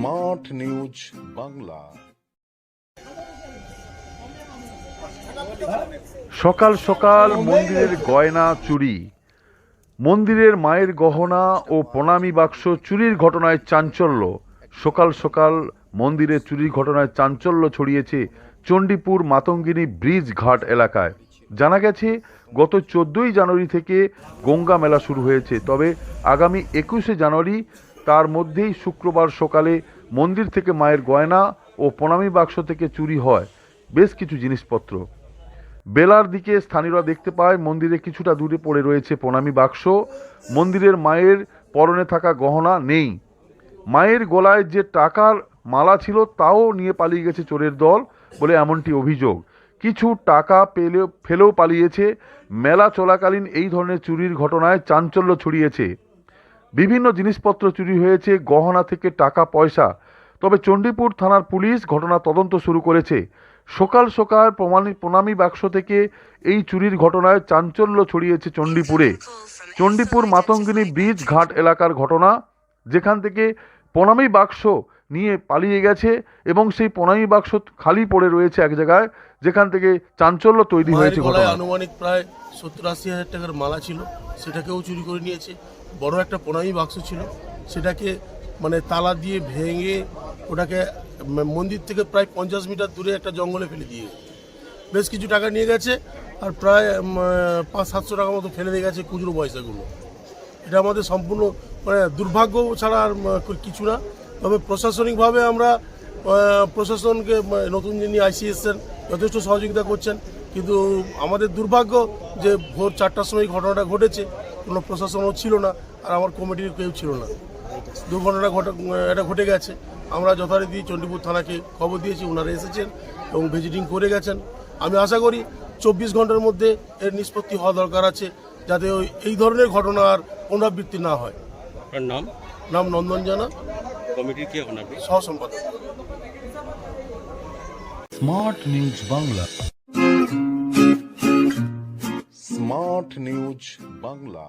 Smart news Bangla. সকাল সকাল মন্দিরের গয়না চুরি। মন্দিরের মায়ের গহনা ও প্রণামী বাক্স চুরির ঘটনায় চাঞ্চল্য। সকাল সকাল মন্দিরে চুরির ঘটনায় চাঞ্চল্য ছড়িয়েছে চণ্ডীপুর মাতঙ্গিনী ব্রিজ ঘাট এলাকায়। জানা গেছে, গত চোদ্দোই জানুয়ারি থেকে গঙ্গা মেলা শুরু হয়েছে। তবে আগামী একুশে জানুয়ারি তার মধ্যেই শুক্রবার সকালে মন্দির থেকে মায়ের গয়না ও প্রণামী বাক্স থেকে চুরি হয়। বেশ কিছু জিনিসপত্র। বেলার দিকে স্থানীয়রা দেখতে পায়, মন্দিরে কিছুটা দূরে পড়ে রয়েছে প্রণামী বাক্স। মন্দিরের মায়ের পরনে থাকা গহনা নেই। মায়ের গলায় যে টাকার মালা ছিল, তাও নিয়ে পালিয়ে গেছে চোরের দল বলে এমনটি অভিযোগ। কিছু টাকা পেলেও, ফেলেও পালিয়েছে। মেলা চলাকালীন এই ধরনের চুরির ঘটনায় চাঞ্চল্য ছড়িয়েছে। বিভিন্ন জিনিসপত্র চুরি হয়েছে গহনা থেকে টাকা পয়সা। তবে চণ্ডীপুর থানার পুলিশ ঘটনা তদন্ত শুরু করেছে। সকাল সকাল প্রমাণী প্রণামী বাক্স থেকে এই চুরির ঘটনায় চাঞ্চল্য ছড়িয়েছে চণ্ডীপুরে। চণ্ডীপুর মাতঙ্গিনী ব্রিজ ঘাট এলাকার ঘটনা যেখান থেকে প্রণামী বাক্স নিয়ে পালিয়ে গেছে এবং সেই প্রণামী বাক্স খালি পড়ে রয়েছে এক জায়গায় যেখান থেকে চাঞ্চল্য তৈরি হয়েছে আনুমানিক প্রায় সত্তর আশি হাজার টাকার মালা ছিল সেটাকেও চুরি করে নিয়েছে। বড় একটা প্রণামী বাক্স ছিল। সেটাকে মানে তালা দিয়ে ভেঙে ওটাকে মন্দির থেকে প্রায় পঞ্চাশ মিটার দূরে একটা জঙ্গলে ফেলে দিয়ে বেশ কিছু টাকা নিয়ে গেছে আর প্রায় পাঁচ সাতশো টাকা মতো ফেলে দিয়ে গেছে খুচরো পয়সাগুলো। এটা আমাদের সম্পূর্ণ মানে দুর্ভাগ্য ছাড়া আর কিছু না। তবে প্রশাসনিকভাবে আমরা প্রশাসনকে নতুন যিনি আইসি এসছেন, যথেষ্ট সহযোগিতা করছেন। কিন্তু আমাদের দুর্ভাগ্য যে ভোর চারটার সময় ঘটনাটা ঘটেছে। কোনো প্রশাসনও ছিল না আর আমার কমিটির কেউ ছিল না। দুর্ঘটনা ঘটে এটা ঘটে গেছে। আমরা যথারীতি চণ্ডীপুর থানাকে খবর দিয়েছি ওনারা এসেছেন এবং ভিজিটিং করে গেছেন। আমি আশা করি চব্বিশ ঘণ্টার মধ্যে এর নিষ্পত্তি হওয়া দরকার আছে যাতে ওই এই ধরনের ঘটনা আর পুনরাবৃত্তি না হয়। নাম? নাম নন্দন জানা। কমিটির কি এখন আপনি? সহ সম্পাদক smart news Bangla. Smart news Bangla